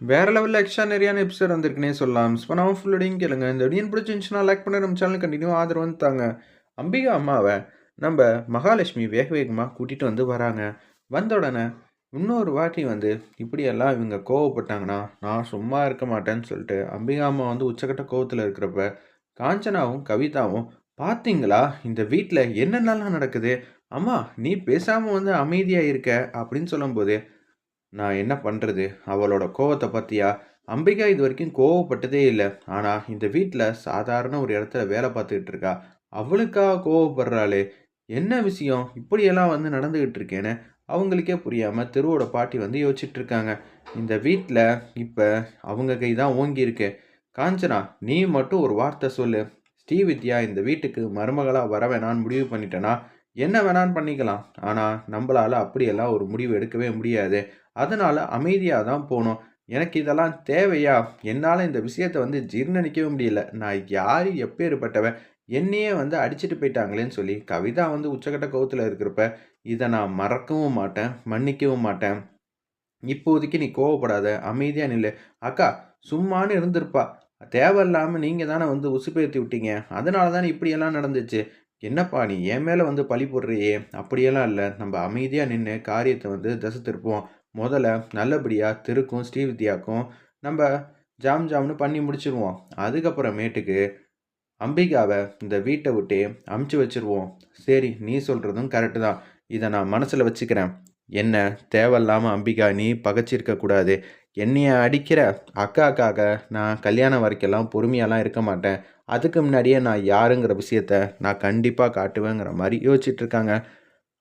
வேற லெவலில் extra நிறையான episode வந்திருக்குனே சொல்லலாம். ஸ்பனாவும் ஃபுல்லோடையும் கேளுங்க. இந்த வீடியோ பிடிச்சிருந்துச்சுன்னா லைக் பண்ண நம்ம சேனல் கண்டினியூ ஆதரவு வந்துட்டாங்க அம்பிகா அம்மாவை நம்ம மகாலட்சுமி வேக வேகமாக கூட்டிகிட்டு வந்து வராங்க. வந்த உடனே இன்னொரு வாட்டி வந்து இப்படியெல்லாம் இவங்க கோவப்பட்டாங்கன்னா நான் சும்மா இருக்க மாட்டேன்னு சொல்லிட்டு அம்பிகா அம்மா வந்து உச்சக்கட்ட கோவத்தில் இருக்கிறப்ப காஞ்சனாவும் கவிதாவும் பார்த்தீங்களா இந்த வீட்டில் என்னென்னலாம் நடக்குது? அம்மா நீ பேசாமல் வந்து அமைதியாக இருக்க அப்படின்னு சொல்லும்போது நான் என்ன பண்ணுறது அவளோட கோவத்தை பற்றியா அம்பிகா இது வரைக்கும் கோவப்பட்டதே இல்லை. ஆனால் இந்த வீட்டில் சாதாரண ஒரு இடத்துல வேலை பார்த்துக்கிட்டு இருக்கா. அவளுக்கா கோவப்படுறாளே. என்ன விஷயம்? இப்படியெல்லாம் வந்து நடந்துக்கிட்டு இருக்கேன்னு அவங்களுக்கே புரியாமல் தெருவோட பாட்டி வந்து யோசிச்சுட்டு இருக்காங்க. இந்த வீட்டில் இப்போ அவங்க கை தான் ஓங்கி இருக்கு. காஞ்சனா நீ மட்டும் ஒரு வார்த்தை சொல்லு. ஸ்ரீவித்யா இந்த வீட்டுக்கு மருமகளாக வர வேணான்னு முடிவு பண்ணிட்டேனா என்ன வேணான்னு பண்ணிக்கலாம். ஆனால் நம்மளால் அப்படியெல்லாம் ஒரு முடிவு எடுக்கவே முடியாது. அதனால் அமைதியாக தான் போகணும் எனக்கு இதெல்லாம் தேவையா? என்னால் இந்த விஷயத்தை வந்து ஜீர்ணிக்கவே முடியல. நான் யார் எப்பேற்பட்டவன்? என்னையே வந்து அடிச்சிட்டு போயிட்டாங்களேன்னு சொல்லி கவிதா வந்து உச்சக்கட்ட கோவத்தில் இருக்கிறப்ப இதை நான் மறக்கவும் மாட்டேன் மன்னிக்கவும் மாட்டேன். இப்போதைக்கு நீ கோவப்படாத அமைதியாக நில்லு. அக்கா சும்மானு இருந்திருப்பா. தேவையில்லாமல் நீங்கள் தானே வந்து உசுப்பேற்றி விட்டீங்க. அதனால தானே இப்படியெல்லாம் நடந்துச்சு. என்னப்பா நீ என் மேலே வந்து பழி போடுறியே? அப்படியெல்லாம் இல்லை. நம்ம அமைதியாக நின்று காரியத்தை வந்து தசை திருப்போம் முதல்ல நல்லபடியாக திருக்கும் ஸ்ரீவித்யாக்கும் நம்ம ஜாம் ஜாம்னு பண்ணி முடிச்சிருவோம். அதுக்கப்புறமேட்டுக்கு அம்பிகாவை இந்த வீட்டை விட்டு அமுச்சு வச்சிருவோம். சரி நீ சொல்கிறதும் கரெக்டு தான். இதை நான் மனசில் வச்சுக்கிறேன். என்ன தேவையில்லாமல் அம்பிகா நீ பகச்சிருக்கக்கூடாது என்னைய அடிக்கிற அக்காக்காக நான் கல்யாணம் வரைக்கெல்லாம் பொறுமையாலாம் இருக்க மாட்டேன். அதுக்கு முன்னாடியே நான் யாருங்கிற விஷயத்த நான் கண்டிப்பாக காட்டுவேங்கிற மாதிரி யோசிச்சுட்ருக்காங்க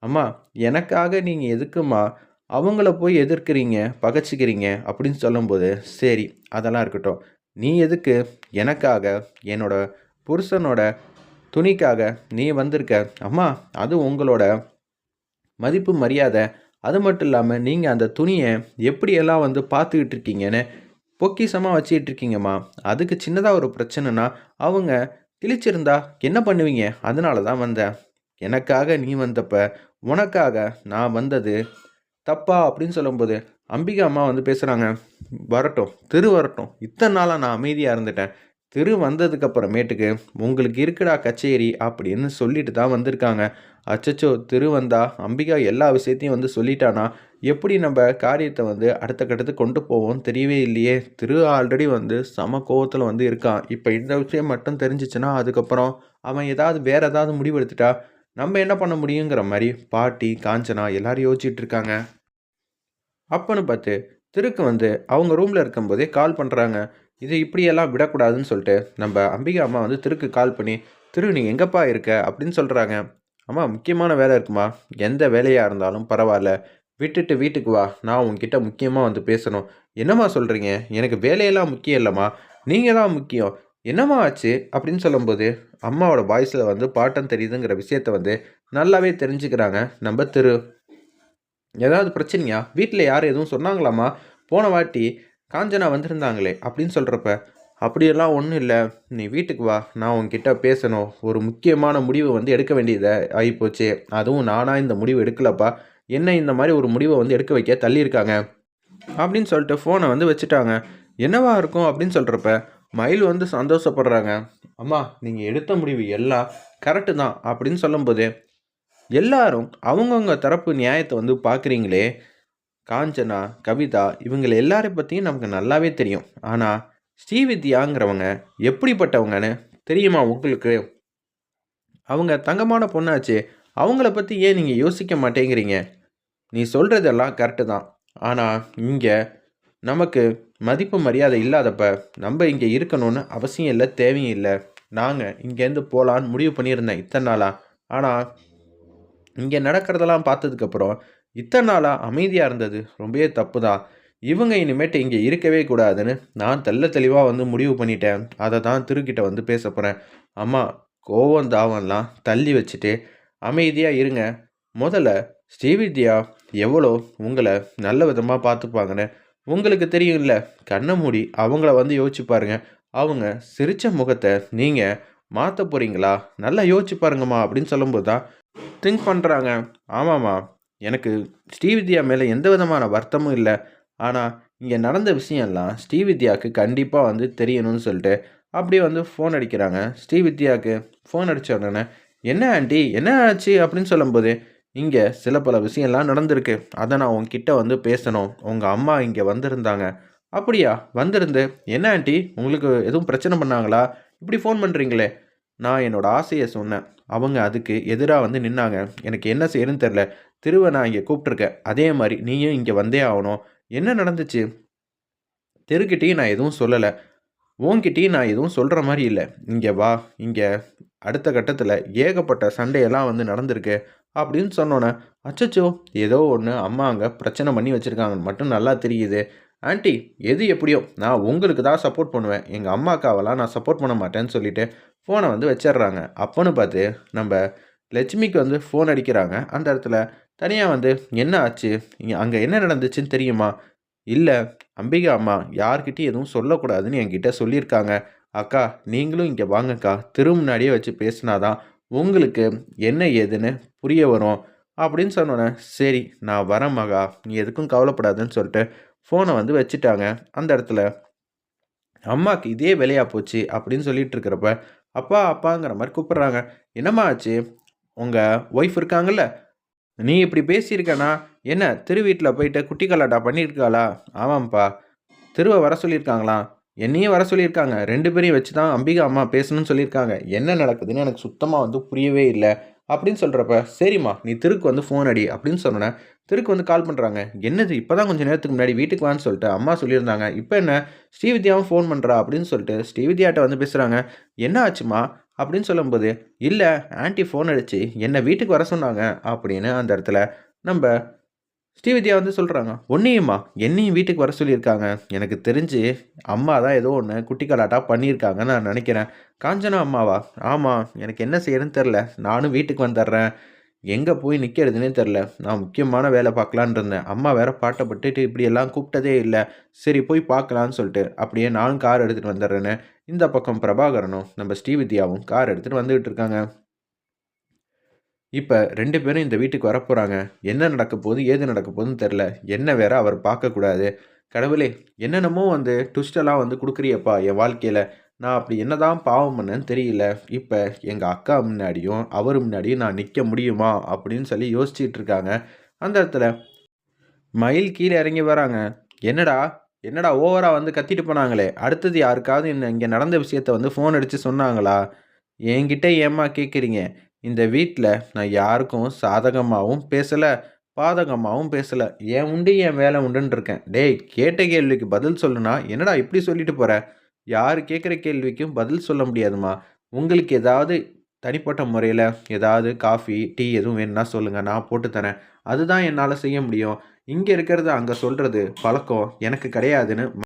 அம்மா எனக்காக நீங்கள் எதுக்குமா அவங்கள போய் எதிர்க்கிறீங்க பகைச்சிக்கிறீங்க அப்படின்னு சொல்லும்போது சரி அதெல்லாம் இருக்கட்டும். நீ எதுக்கு எனக்காக என்னோட புருஷனோட துணிக்காக நீ வந்திருக்க? அம்மா அது உங்களோட மதிப்பு மரியாதை. அது மட்டும் இல்லாமல் நீங்கள் அந்த துணியை எப்படியெல்லாம் வந்து பார்த்துக்கிட்டு இருக்கீங்கன்னு பொக்கிசமாக வச்சுக்கிட்டு இருக்கீங்கம்மா. அதுக்கு சின்னதாக ஒரு பிரச்சனைனா அவங்க கிழிச்சிருந்தா என்ன பண்ணுவீங்க? அதனால தான் வந்தேன். எனக்காக நீ வந்தப்ப உனக்காக நான் வந்தது தப்பா அப்படின்னு சொல்லும்போது அம்பிகா அம்மா வந்து பேசுகிறாங்க வரட்டும் திரு வரட்டும். இத்தனை நாளாக நான் அமைதியாக இருந்துட்டேன். திரு வந்ததுக்கு அப்புறமேட்டுக்கு உங்களுக்கு இருக்குடா கச்சேரி அப்படின்னு சொல்லிட்டு தான் வந்திருக்காங்க. அச்சச்சோ திரு வந்தா அம்பிகா எல்லா விஷயத்தையும் வந்து சொல்லிட்டானா? எப்படி நம்ம காரியத்தை வந்து அடுத்த கட்டத்துக்கு கொண்டு போவோம் தெரியவே இல்லையே. திரு ஆல்ரெடி வந்து சம கோவத்தில் வந்து இருக்கான். இப்போ இந்த விஷயம் மட்டும் தெரிஞ்சிச்சுன்னா அதுக்கப்புறம் அவன் ஏதாவது வேறு ஏதாவது முடிவெடுத்துட்டா? நம்ம என்ன பண்ண முடியுங்கிற மாதிரி பாட்டி காஞ்சனா எல்லாரும் யோசிச்சுட்டு இருக்காங்க. அப்பன்னு பார்த்து திருக்கு வந்து அவங்க ரூமில் இருக்கும்போதே கால் பண்ணுறாங்க இது இப்படியெல்லாம் விடக்கூடாதுன்னு சொல்லிட்டு நம்ம அம்பிகா அம்மா வந்து திருக்கு கால் பண்ணி திரு நீ எங்கப்பா இருக்க? அப்படின்னு சொல்கிறாங்க அம்மா முக்கியமான வேலை இருக்குமா? எந்த வேலையாக இருந்தாலும் பரவாயில்ல. விட்டுட்டு வீட்டுக்கு வா. நான் உங்ககிட்ட முக்கியமாக வந்து பேசணும். என்னம்மா சொல்கிறீங்க எனக்கு வேலையெல்லாம் முக்கியம் இல்லைம்மா. நீங்கள் தான் முக்கியம். என்னம்மா ஆச்சு? அப்படின்னு சொல்லும்போது அம்மாவோட வாய்ஸில் வந்து பாட்டம் தெரியுதுங்கிற விஷயத்த வந்து நல்லாவே தெரிஞ்சுக்கிறாங்க. நம்ம திரு ஏதாவது பிரச்சனையா? வீட்டில் யார் எதுவும் சொன்னாங்களாம்மா? போன வாட்டி காஞ்சனா வந்திருந்தாங்களே அப்படின்னு சொல்கிறப்ப அப்படியெல்லாம் ஒன்றும் இல்லை. நீ வீட்டுக்கு வா. நான் உங்ககிட்ட பேசணும். ஒரு முக்கியமான முடிவு வந்து எடுக்க வேண்டியதை ஆகிப்போச்சு அதுவும் நானாக இந்த முடிவு எடுக்கலப்பா. என்ன இந்த மாதிரி ஒரு முடிவை வந்து எடுக்க வைக்க தள்ளியிருக்காங்க? அப்படின்னு சொல்லிட்டு ஃபோனை வந்து வச்சுட்டாங்க. என்னவா இருக்கும்? அப்படின்னு சொல்கிறப்ப மயில் வந்து சந்தோஷப்படுறாங்க. அம்மா நீங்கள் எடுத்த முடிவு எல்லாம் கரெக்டு தான் அப்படின்னு சொல்லும்போது எல்லாரும் அவங்கவுங்க தரப்பு நியாயத்தை வந்து பார்க்குறீங்களே காஞ்சனா கவிதா இவங்களை எல்லாரை பற்றியும் நமக்கு நல்லாவே தெரியும். ஆனால் ஸ்ரீவித்யாங்கிறவங்க எப்படிப்பட்டவங்கன்னு தெரியுமா உங்களுக்கு? அவங்க தங்கமான பொண்ணாச்சு அவங்கள பற்றி ஏன் நீங்கள் யோசிக்க மாட்டேங்கிறீங்க? நீ சொல்கிறதெல்லாம் கரெக்டு தான். ஆனால் இங்கே நமக்கு மதிப்பு மரியாதை இல்லாதப்ப நம்ம இங்கே இருக்கணும்னு அவசியம் இல்லை தேவையும் இல்லை. நாங்கள் இங்கேருந்து போகலான்னு முடிவு பண்ணியிருந்தேன் இத்தனை நாளாக ஆனால் இங்கே நடக்கிறதெல்லாம் பார்த்ததுக்கப்புறம் இத்தனை நாளாக அமைதியாக இருந்தது. ரொம்பவே தப்பு தான் இவங்க இனிமேட்டு இங்கே இருக்கவே கூடாதுன்னு நான் தெல்ல தெளிவாக வந்து முடிவு பண்ணிட்டேன். அதை தான் திருக்கிட்ட வந்து பேச போகிறேன் அம்மா கோவம் தாவம்லாம் தள்ளி வச்சுட்டு அமைதியாக இருங்க. முதல்ல ஸ்ரீவித்யா எவ்வளோ உங்களை நல்ல விதமாக பார்த்துப்பாங்கன்னு உங்களுக்கு தெரியும்ல கண்ணை மூடி அவங்கள வந்து யோசிச்சு பாருங்க. அவங்க சிரித்த முகத்தை நீங்கள் மாற்ற போகிறீங்களா நல்லா யோசிச்சு பாருங்கம்மா அப்படின்னு சொல்லும்போது தான் திங்க் பண்ணுறாங்க ஆமாம்மா எனக்கு ஸ்ரீவித்யா மேலே எந்த விதமான வருத்தமும் இல்லை. ஆனால் இங்கே நடந்த விஷயம்லாம் ஸ்ரீவித்யாவுக்கு கண்டிப்பாக வந்து தெரியணும்னு சொல்லிட்டு அப்படியே வந்து ஃபோன் அடிக்கிறாங்க. ஸ்ரீவித்யாவுக்கு ஃபோன் அடித்த உடனே என்ன ஆண்டி என்ன ஆச்சு? அப்படின்னு சொல்லும்போது இங்கே சில பல விஷயம்லாம் நடந்திருக்கு. அதை நான் உங்ககிட்ட வந்து பேசணும். உங்கள் அம்மா இங்கே வந்திருந்தாங்க. அப்படியா? வந்திருந்து என்ன ஆண்டி? உங்களுக்கு எதுவும் பிரச்சனை பண்ணாங்களா? இப்படி ஃபோன் பண்ணுறீங்களே நான் என்னோட ஆசையை சொன்னேன். அவங்க அதுக்கு எதிராக வந்து நின்னாங்க. எனக்கு என்ன செய்யணும்னு தெரில திருவை நான் இங்கே கூப்பிட்ருக்கேன் அதே மாதிரி நீயும் இங்கே வந்தே ஆகணும். என்ன நடந்துச்சு? தெருக்கிட்டேயும் நான் எதுவும் சொல்லலை. உன்கிட்டயும் நான் எதுவும் சொல்கிற மாதிரி இல்லை. இங்கே வா இங்கே அடுத்த கட்டத்தில் ஏகப்பட்ட சண்டையெல்லாம் வந்து நடந்திருக்கு அப்படின்னு சொன்னோன்னே அச்சச்சோ ஏதோ ஒன்று அம்மா அங்கே பிரச்சனை பண்ணி வச்சுருக்காங்கன்னு மட்டும் நல்லா தெரியுது. ஆண்டி எது எப்படியோ நான் உங்களுக்கு தான் சப்போர்ட் பண்ணுவேன். எங்கள் அம்மாக்காவெல்லாம் நான் சப்போர்ட் பண்ண மாட்டேன்னு சொல்லிட்டு ஃபோனை வந்து வச்சிடுறாங்க. அப்போன்னு பார்த்து நம்ம லட்சுமிக்கு வந்து ஃபோன் அடிக்கிறாங்க. அந்த இடத்துல தனியாக வந்து என்ன ஆச்சு? இங்கே அங்கே என்ன நடந்துச்சுன்னு தெரியுமா? இல்லை அம்பிகா அம்மா யார்கிட்டையும் எதுவும் சொல்லக்கூடாதுன்னு என்கிட்ட சொல்லியிருக்காங்க. அக்கா நீங்களும் இங்கே வாங்கக்கா. திரு முன்னாடியே வச்சு பேசினாதான் உங்களுக்கு என்ன ஏதுன்னு புரிய வரும் அப்படின்னு சொன்னோன்னே சரி நான் வரேன் மகா. நீ எதுக்கும் கவலைப்படாதுன்னு சொல்லிட்டு ஃபோனை வந்து வச்சுட்டாங்க. அந்த இடத்துல அம்மாவுக்கு இதே வேலையாக போச்சு அப்படின்னு சொல்லிட்டு இருக்கிறப்ப அப்பா அப்பாங்கிற மாதிரி கூப்பிட்றாங்க. என்னம்மா ஆச்சு? உங்கள் ஒய்ஃப் இருக்காங்கல்ல? நீ இப்படி பேசியிருக்கனா? என்ன திரு வீட்டில் போயிட்டு குட்டி கலாட்டா பண்ணியிருக்காளா? ஆமாம்ப்பா. திருவை வர சொல்லியிருக்காங்களாம் என்னையும் வர சொல்லியிருக்காங்க. ரெண்டு பேரையும் வச்சு தான் அம்பிகா அம்மா பேசணும்னு சொல்லியிருக்காங்க. என்ன நடக்குதுன்னு எனக்கு சுத்தமாக வந்து புரியவே இல்லை. அப்படின்னு சொல்கிறப்ப சரிம்மா நீ திருக்கு வந்து ஃபோன் அடி அப்படின்னு சொன்னேன் திருக்கு வந்து கால் பண்ணுறாங்க என்னது? இப்போ தான் கொஞ்சம் நேரத்துக்கு முன்னாடி வீட்டுக்கு வான்னு சொல்லிட்டு அம்மா சொல்லியிருந்தாங்க. இப்போ என்ன? ஸ்ரீவித்யாவும் ஃபோன் பண்ணுறா அப்படின்னு சொல்லிட்டு ஸ்ரீவித்யாட்ட வந்து பேசுகிறாங்க என்ன ஆச்சுமா அப்படின்னு சொல்லும்போது இல்லை ஆன்ட்டி ஃபோன் அடித்து என்னை வீட்டுக்கு வர சொன்னாங்க அப்படின்னு அந்த இடத்துல நம்ம ஸ்ரீவித்யா வந்து சொல்கிறாங்க ஒன்றையுமா என்னையும் வீட்டுக்கு வர சொல்லியிருக்காங்க. எனக்கு தெரிஞ்சு அம்மா தான் ஏதோ ஒன்று குட்டி கலாட்டா பண்ணியிருக்காங்கன்னு நான் நினைக்கிறேன். காஞ்சனா அம்மாவா? ஆமாம் எனக்கு என்ன செய்யறதுன்னு தெரில நானும் வீட்டுக்கு வந்துடுறேன். எங்கே போய் நிற்கிறதுனே தெரில நான் முக்கியமான வேலை பார்க்கலான் இருந்தேன். அம்மா வேற பாட்டப்பட்டுட்டு இப்படியெல்லாம் கூப்பிட்டதே இல்லை. சரி போய் பார்க்கலான்னு சொல்லிட்டு அப்படியே நானும் கார் எடுத்துகிட்டு வந்துடுறேன்னு இந்த பக்கம் பிரபாகரனும் நம்ம ஸ்ரீவித்யாவும் கார் எடுத்துகிட்டு வந்துகிட்டு இருக்காங்க. இப்போ ரெண்டு பேரும் இந்த வீட்டுக்கு வரப்போகிறாங்க என்ன நடக்க போகுது ஏது நடக்க போகுதுன்னு தெரில என்ன வேற அவர் பார்க்கக்கூடாது கடவுளே என்னென்னமோ வந்து ட்விஸ்டெல்லாம் வந்து கொடுக்குறியப்பா என் வாழ்க்கையில். நான் அப்படி என்னதான் பாவம் பண்ணேன்னு தெரியல. இப்போ எங்கள் அக்கா முன்னாடியும் அவர் முன்னாடியும் நான் நிற்க முடியுமா அப்படின்னு சொல்லி யோசிச்சுட்டு இருக்காங்க. அந்த இடத்துல மயில் கீழே இறங்கி வராங்க. என்னடா என்னடா ஓவராக வந்து கத்திட்டு போனாங்களே. அடுத்தது யாருக்காவது இங்கே நடந்த விஷயத்த வந்து ஃபோன் அடித்து சொன்னாங்களா? என்கிட்ட ஏம்மா கேட்குறீங்க இந்த வீட்டில் நான் யாருக்கும் சாதகமாகவும் பேசலை பாதகமாகவும் பேசலை. என் உண்டு என் வேலை உண்டுன்னு இருக்கேன். டேய் கேட்ட கேள்விக்கு பதில் சொல்லுனா என்னடா இப்படி சொல்லிட்டு போகிற யார் கேட்குற கேள்விக்கும் பதில் சொல்ல முடியாதுமா. உங்களுக்கு ஏதாவது தனிப்பட்ட முறையில் ஏதாவது காஃபி டீ எதுவும் வேணும்னா சொல்லுங்கள் நான் போட்டு தரேன். அதுதான் என்னால் செய்ய முடியும். இங்கே இருக்கிறது அங்கே சொல்கிறது பழக்கம். எனக்கு கிடையாதுன்னு